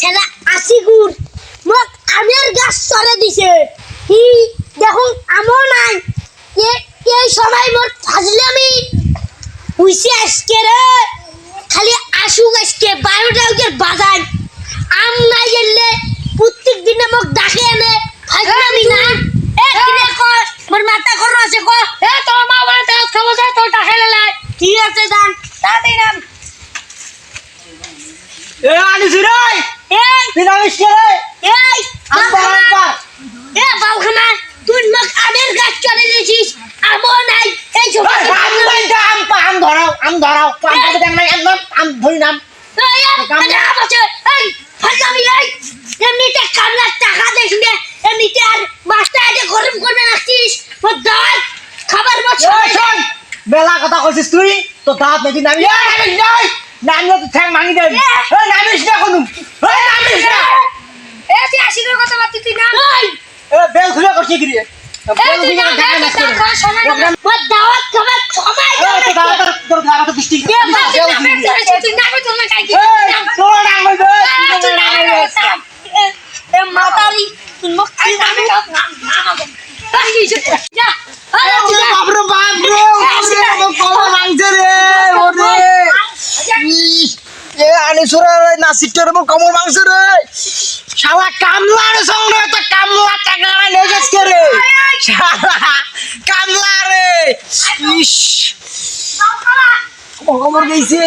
সেলা আশি গুড় মোক আমের গাছ চলে দিছে। হি দেখুন আমও নাই। এ, এই সময় মোর ফাজলামি। হইছে আজকে রে খালি আসুক আজকে বারোটা উঠে বাজার আম নাই গেলে প্রত্যেক দিনে মোক ডাকে এনে। ফাজলামি না। এ কিনে কর মোর মাথা করো আছে, ক। এ তোর মা বলে তাও খাব যায় তোর টাকা লাই ঠিক আছে দান তাড়াতাড়ি নাম। এ, আনিছি রে এই! এ বাবখানা তুই মোক আমের গাছ চলে দিয়েছিস আমও নাই এই ছোট আম বাইন্দা আম পা ধরাও আম ধরাও আম তো দেখ নাই আম আম ধরি নাম। এমনিতে কামলার টাকা দেখ নে এমনিতে আর আগে গরম করবে রাখছিস ও দাঁত খাবার শোন বেলা কথা কইছিস তুই তো দাঁত নাকি নামি নাই নামলে তো ঠ্যাং ভাঙি দেবি এ নামিস না কোনো এ নামিস না এ তুই আশির কথা বাদ তুই না এ বেল খুলে করছি কমর রে সুরা মাংস রে শালা কামলা রে সঙ্গে তো কামলা টাকা না নিয়ে যাচ্ছে রে শালা কামলা রে ইস! কমর গেছে।